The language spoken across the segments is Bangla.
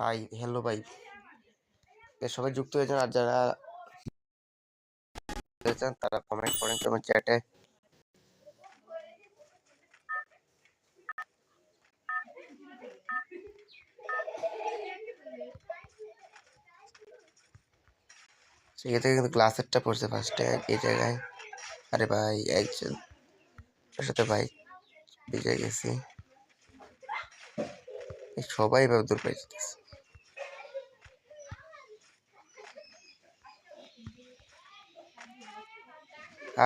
হাই হ্যালো ভাই সবাই যুক্ত হয়েছেন আর যারা চান তারা কমেন্ট করেন তোমার চ্যাটে সেক্ষেত্রে কিন্তু ক্লাসেরটা পড়ছে ফার্স্টে এই জায়গায়। আরে ভাই, একজন। ওর সাথে ভাই বেজে গেছি। সবাই এবার দূর পেয়ে যেতেছে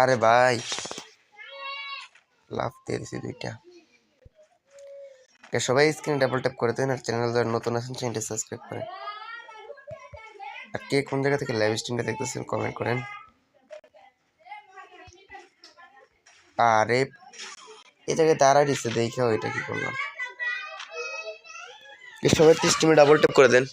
আরে ভাই লাভ দিয়ে দিছি দুইটা। সবাই স্ক্রিনে ডাবল ট্যাপ করে দেন আর চ্যানেল যারা নতুন আছেন চ্যানেলটি সাবস্ক্রাইব করেন। আর কে কোন জায়গা থেকে লাইভ স্ট্রিমটা দেখতেছেন কমেন্ট করেন। আরে এই জায়গায় দাঁড়ায় দিচ্ছে দেখে ওইটা কি করলাম। সবাই স্ট্রিমে ডাবল ট্যাপ করে দেন।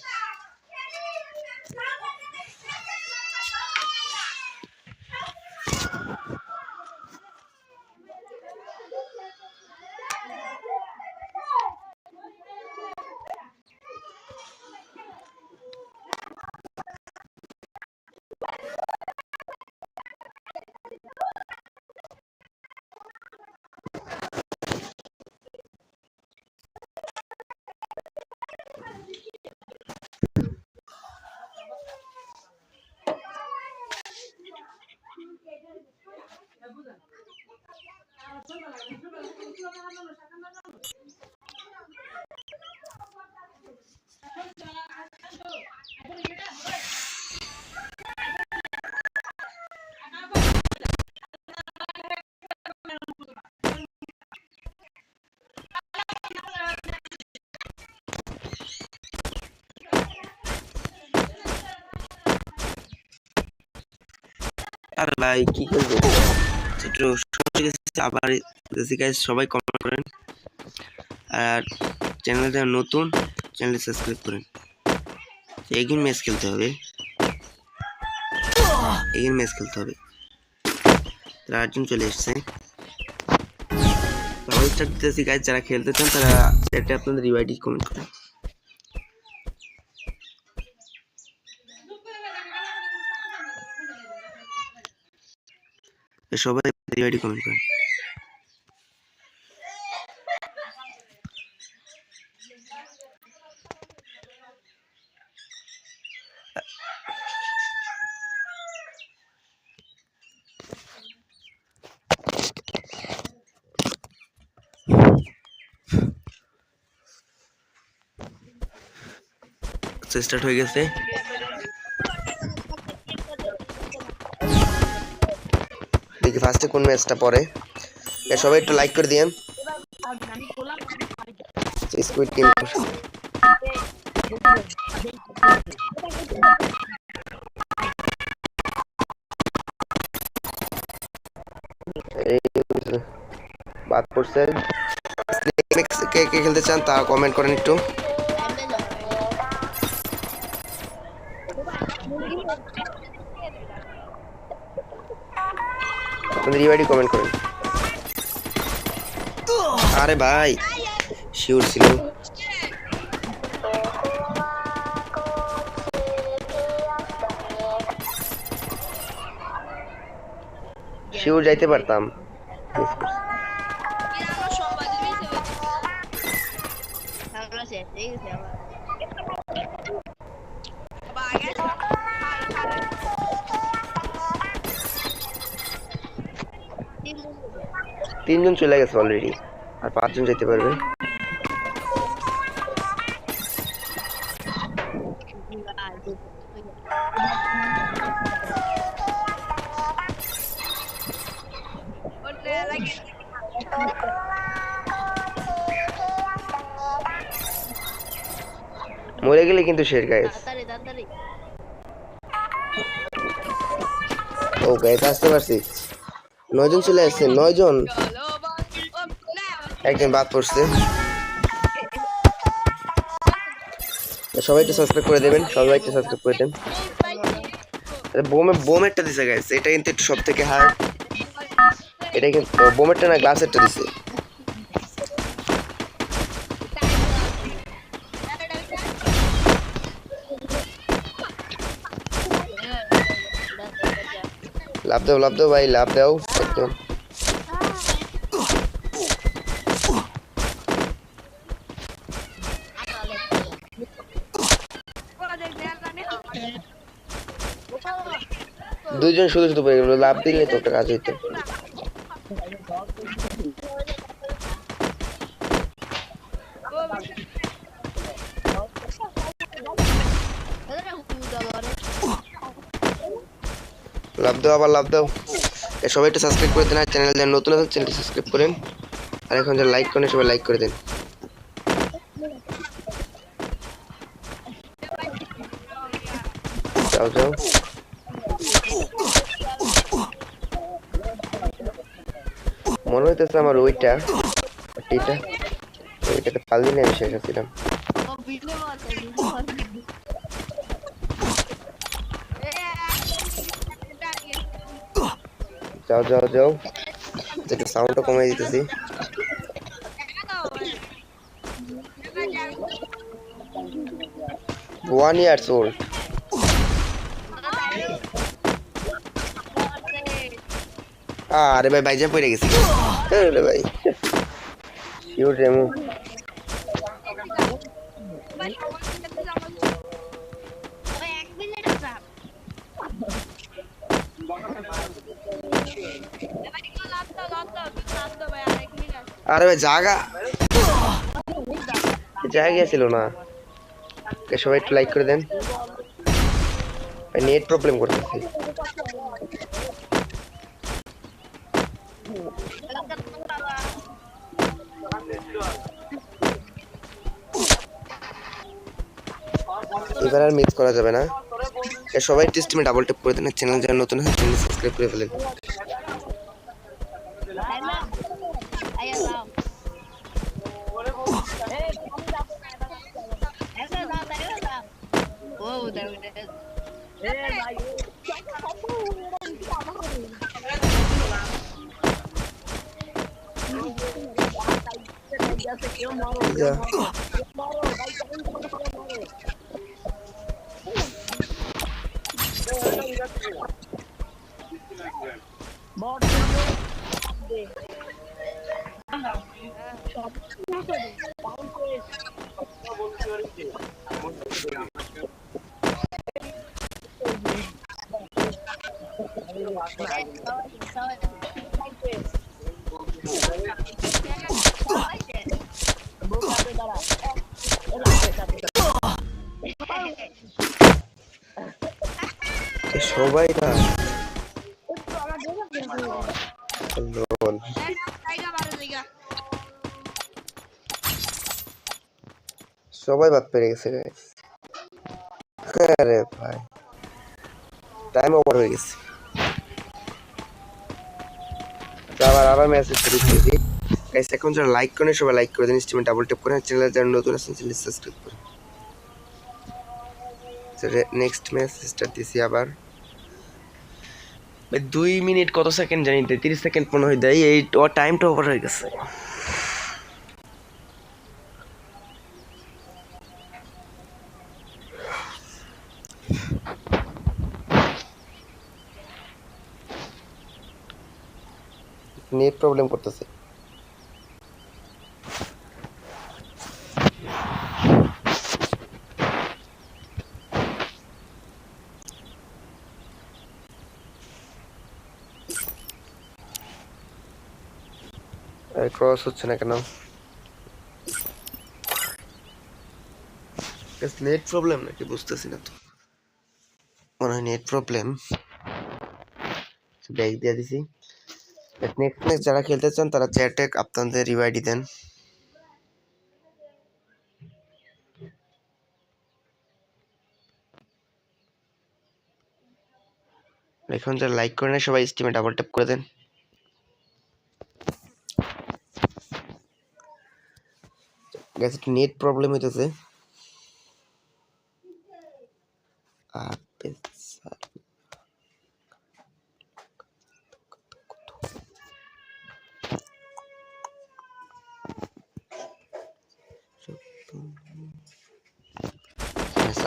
ভাই, কি করব? একটু আবার সবাই কমেন্ট করেন। আর চ্যানেলে যারা নতুন চ্যানেল সাবস্ক্রাইব করেন। এগিন ম্যাচ খেলতে হবে। এগিন ম্যাচ খেলতে হবে। তারা আটজন চলে এসছে। যারা খেলতে চান তারা চ্যাটে আপনাদের রিওয়াইডি কমেন্ট করেন সবাই রিওয়াইডি কমেন্ট করেন। স্টার্ট হয়ে গেছে। দেখি ফার্স্টে কোন ম্যাচটা এ, সবাই একটু লাইক করে দিয়েন। স্কুইড গেম বাদ পড়ছে। কে কে খেলতে চান তা কমেন্ট করেন একটু। আপনাদের রিওয়াইডি কমেন্ট করেন। আরে ভাই শিওর ছিল। শিওর যাইতে পারতাম। মিস করছি। তিনজন চলে গেছে অলরেডি আর পাঁচজন যেতে পারবে। মরে গেলে কিন্তু শেষ গাইস ও গাইস আসতে পারছি। নয়জন চলে আসছে নয়জন। একজন বাদ পড়ছে। সবাই একটু সাবস্ক্রাইব করে দেবেন সবাই একটু সাবস্ক্রাইব করে দেন। বোমে, বোমেরটা দিছে গাইস এটা কিন্তু একটু সব থেকে হার্ড এটা কিন্তু বোমেরটা না গ্লাসেরটা দিছে। লাভ দাও লাভ দাও ভাই, লাভ দাও। একদম দুইজন শুধু শুধু পড়ে গেল, লাভ দিলে তো একটা কাজ হইতো লাভ দাও, আবার লাভ দাও। সবাই একটু সাবস্ক্রাইব করে দেন আর চ্যানেল যারা নতুন আছেন চ্যানেলটি সাবস্ক্রাইব করেন। আর এখন যারা লাইক করেন, সবাই লাইক করে দেন। যাও যাও মনে হইতেছে আমার ওইটা। এটা ওইটাতে পাল আমি শেষ হচ্ছিলাম। যাও যাও যাও। একটু সাউন্ডটা কমিয়ে দিতেছি। ওয়ান ইয়ার্স ওল্ড আরে ভাই বাইজা পড়ে গেছি। আরে ভাই শিওর রেমু এক মিনিট চাপ আরে ভাই জায়গা জায়গা ছিল না এ সবাই একটু লাইক করে দেন নেট প্রবলেম করতেছি এবার আর মিস করা যাবে না। সবাই টেস্টিমে ডাবল ট্যাপ করে দেন চ্যানেল যারা নতুন আছে চ্যানেল সাবস্ক্রাইব করে ফেলেন। Oh, যা এ সবাই না সবাই বাদ পেরে গেছে। আরে ভাই। টাইম ওভার হয়ে গেছে। আবার আবার মেসেজ শুরু করেছি গাইস এখন যারা লাইক করেন সবাই লাইক করে দেন স্টিমে ডাবল ট্যাপ করেন চ্যানেলে যারা নতুন আছেন চ্যানেল সাবস্ক্রাইব করেন নেক্সট ম্যাচ স্টার্ট দিছি আবার। দুই মিনিট কত সেকেন্ড জানি দেয়, তিরিশ সেকেন্ড মনে হয় দেয়, এই ও টাইমটা ওভার হয়ে গেছে। নেট প্রবলেম করতেছে। ক্রস হচ্ছে না কেন? নেট প্রবলেম নাকি বুঝতেছি না তো। মনে হয় নেট প্রবলেম ব্যাগ দিয়ে দিছি। নেক্সট যারা খেলতে চান, তারা চ্যাটে আপনাদের রিভাইডি দেন। এখন যারা লাইক করে না সবাই স্টিমে ডাবল ট্যাপ করে দেন। গ্যাস একটু নেট প্রবলেম হইতেছে আপে স্যার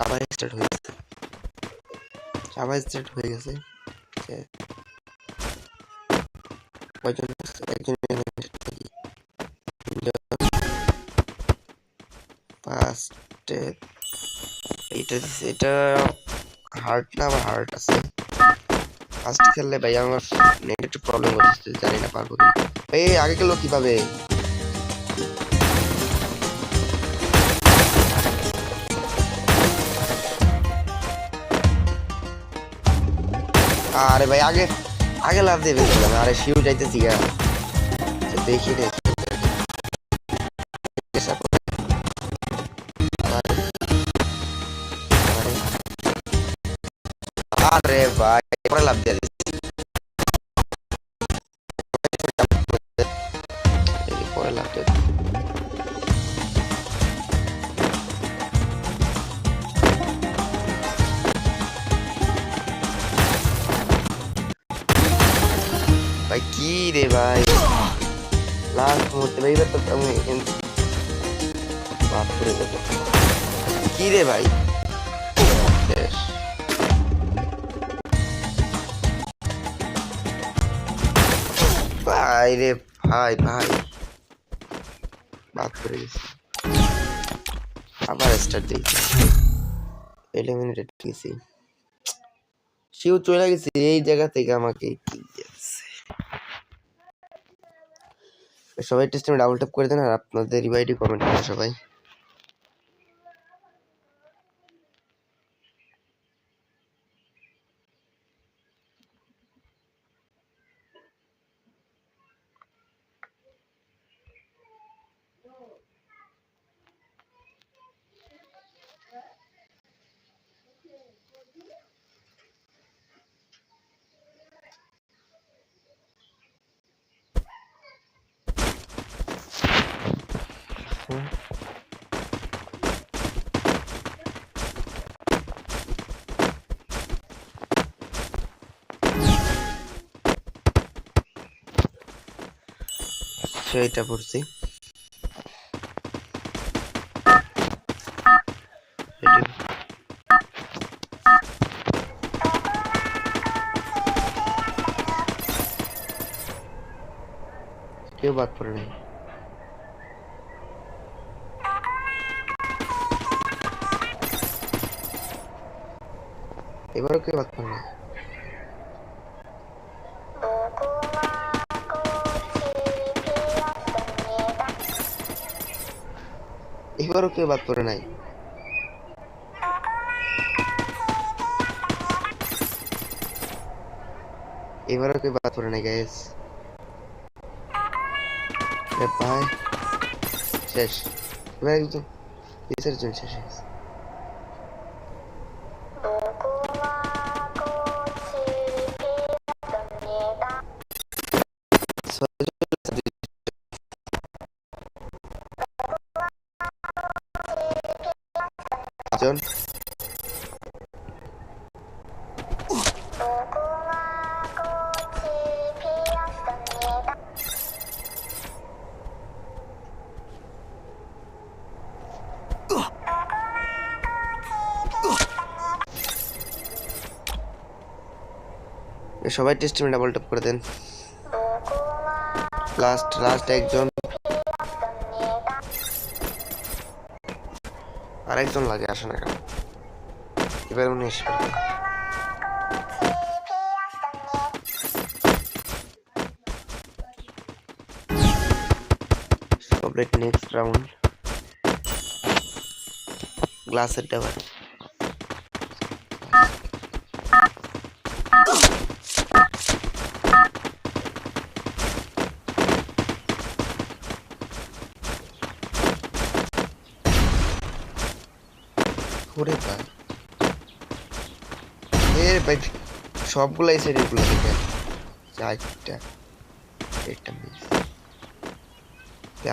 আবার স্টার্ট হয়ে গেছে আবার স্টার্ট হয়ে গেছে যে কয়জন আছে? একজন এইটা দিছে, এটা হার্ট না আবার হার্ট আছে। ফার্স্ট খেললে ভাই আমার নেট একটু প্রবলেম হচ্ছে জানি না পারব এই আগে গেল কীভাবে? আরে ভাই আগে আগে লাভ দিয়ে আরে শিউ যাইতেছি দেখি রে আরে ভাই পরে লাভ দিয়ে দিচ্ছি পরে লাভ দিয়ে। ভাই কি রে ভাই লাস্ট মুহূর্তে ভাই এবার তো আমি বাপ করে দেবো কি রে ভাই ভাই রে ভাই ভাই। বাদ করে গেছি। আবার স্টার্ট দিয়েছি এলিমিনেটেড গেছি সেও চলে গেছে, এই জায়গা থেকে আমাকে কি সবাই টেস্টে ডাবল ট্যাপ করে দেন আর আপনাদের রিভাইডি কমেন্ট করে সবাই। সেইটা পড়ছি। কেউ বাদ পড়ে নাই। এবারও কেউ বাদ পড়ে নাই। এবারও কেউ বাদ পড়ে নাই। এবারও কেউ বাদ পড়ে নাই ভাই শেষ। এবার গেছে। জন সবাই টেস্ট ডাবল ট্যাপ করে দেন লাস্ট লাস্ট একজন আরেকজন লাগে আসে না কেন? এবার উনি এসে। সবলেট নেক্সট রাউন্ড গ্লাসের ডাবার ওরে ভাই এ ভাই সবগুলো এই সাইড এগুলো চারটা এটা মিস।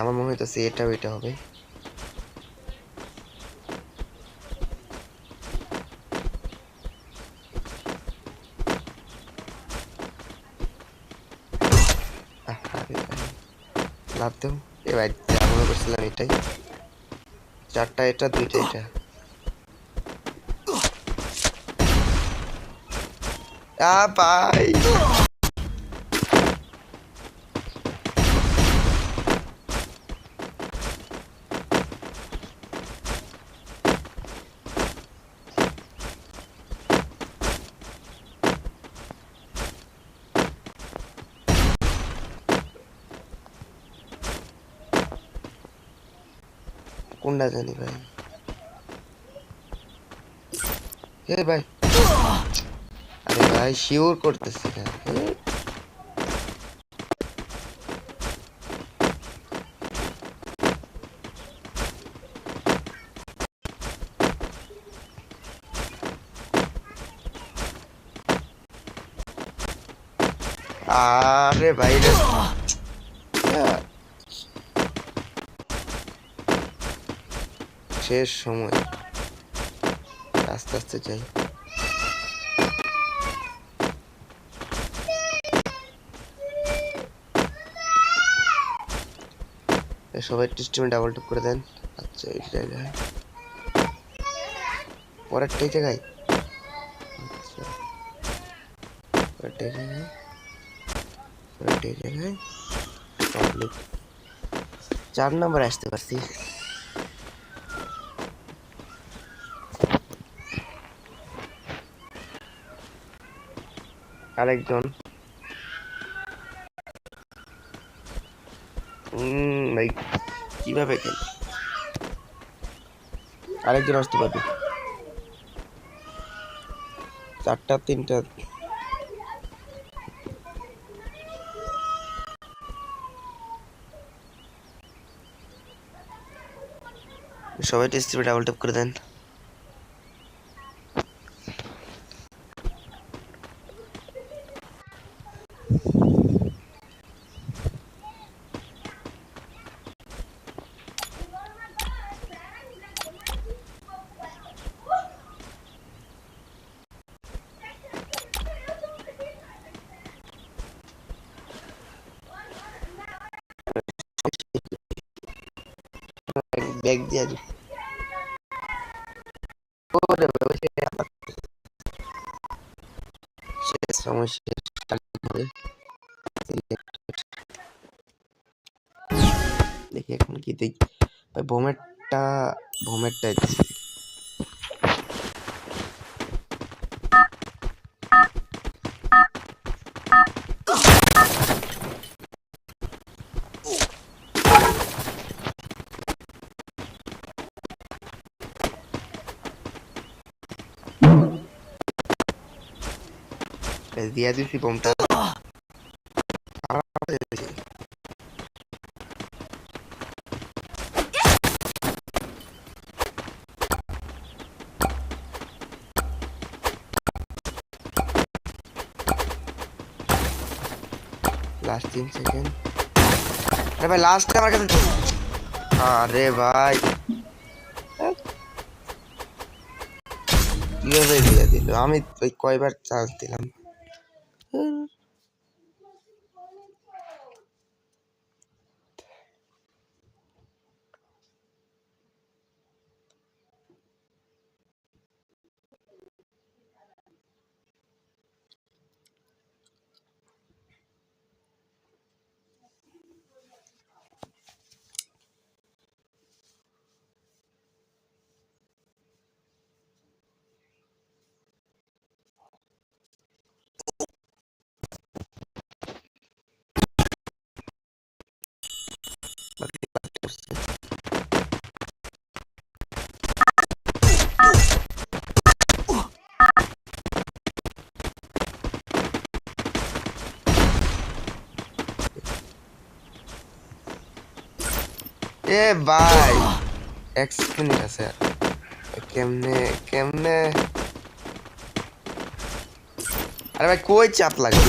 আমার মনে হইতেছে এটাও এটা হবে। লাভ দেও। এ ভাই, যা মনে করছিলাম এটাই। চারটা, এটা, দুইটা, এটা। আ ভাই কোনটা জানি ভাই হে ভাই আরে ভাই শিওর করতেছি না আরে ভাই রে। শেষ সময়। আস্তে আস্তে যাই। সবাই টিস্টিমে ডাবল টপ করে দেন। আচ্ছা এই জায়গায়। আচ্ছা পরেরটা জায়গায়। পরেরটা চার নম্বর আসতে পারছি। আরেকজন। কীভাবে খেল আরেকজন আসতে পারবে। চারটা তিনটা। সবাই টেস্ট ডাবল ট্যাপ করে দেন। ব্যাগ দিয়ে দিই ওরে বাবা, সে আবার- শেষ সময় শেষ চালু হবে। Selected. দেখি এখন কি দেখি ভাই ভোমেরটা ভোমেরটা দিয়া দিছি বোমটা। লাস্ট তিন সেকেন্ড আরে ভাই লাস্টে আমার কাছে আরে ভাই কীভাবে দিয়ে দিল আমি কয়বার চান্স দিলাম এ ভাই এক আছে। কেমনে কেমনে? আরে ভাই কই চাপ লাগে?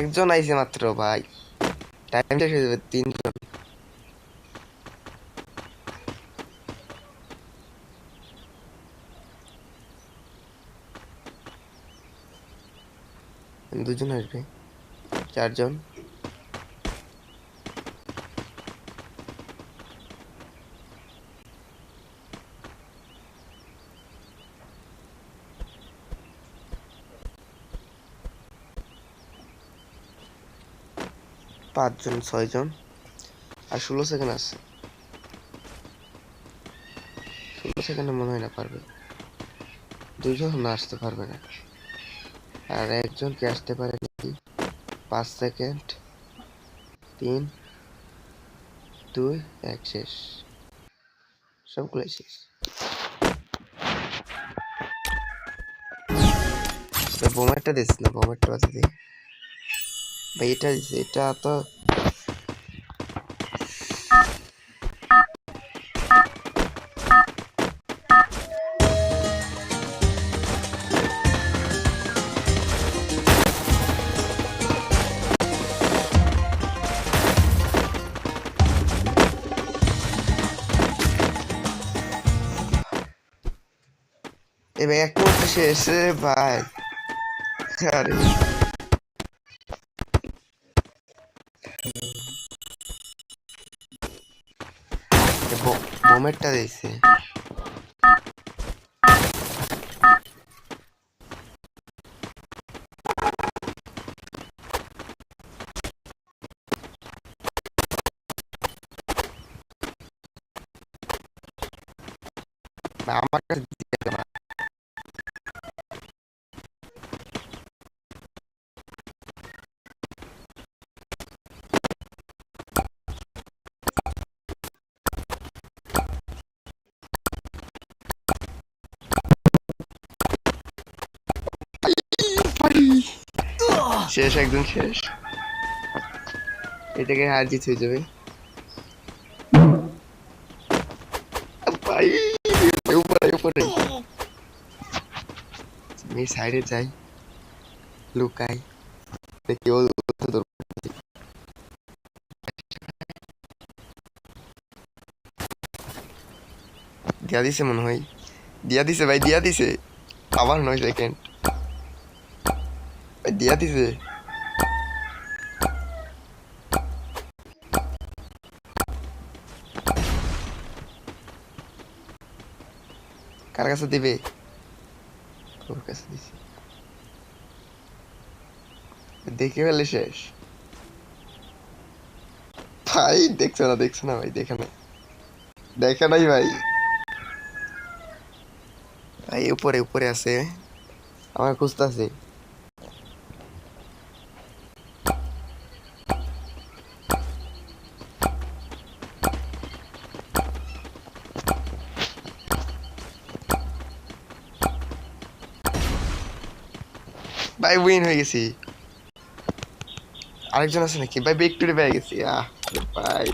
একজন আইছে মাত্র ভাই। টাইম শেষ হয়ে যাবে তিনজন। দুজন আসবে। চারজন। পাঁচজন, ছয়জন। আর ষোলো সেকেন্ড আছে। ষোলো সেকেন্ডে মনে হয় না পারবে। দুজন না আসতে পারবে না। আর একজন কি আসতে পারে নাকি? পাঁচ সেকেন্ড। তিন, দুই, এক, শেষ। সবগুলোই শেষ। বোমারটা দিস না, বোমারটা বাজে দিই। এটা দিছে এটা তো এ ভাই এক শেষ ভাই আরে এ বোমেরটা দিয়েছে। আমার কাছে শেষ, একদম শেষ। এটাকে হার জিত হয়ে যাবে। ভাই, উপরে উপরে। আমি সাইডে যাই, লুকাই, দেখি ও দিয়া দিছে মনে হয়। দিয়া দিছে ভাই, দিয়া দিছে। আবার নয় সেকেন্ড দিয়া দিছে কার কাছে দিবে ওর কাছে দিছি দেখে ফেলে শেষ ভাই দেখছ না দেখছ না ভাই দেখে না দেখে নাই ভাই ভাই উপরে উপরে আছে আমার খুঁজতেছে ভাই উইন হয়ে গেছি। আরেকজন আছে নাকি? ভাই ভিক্টোরি পেয়ে গেছি। আহ ভাই।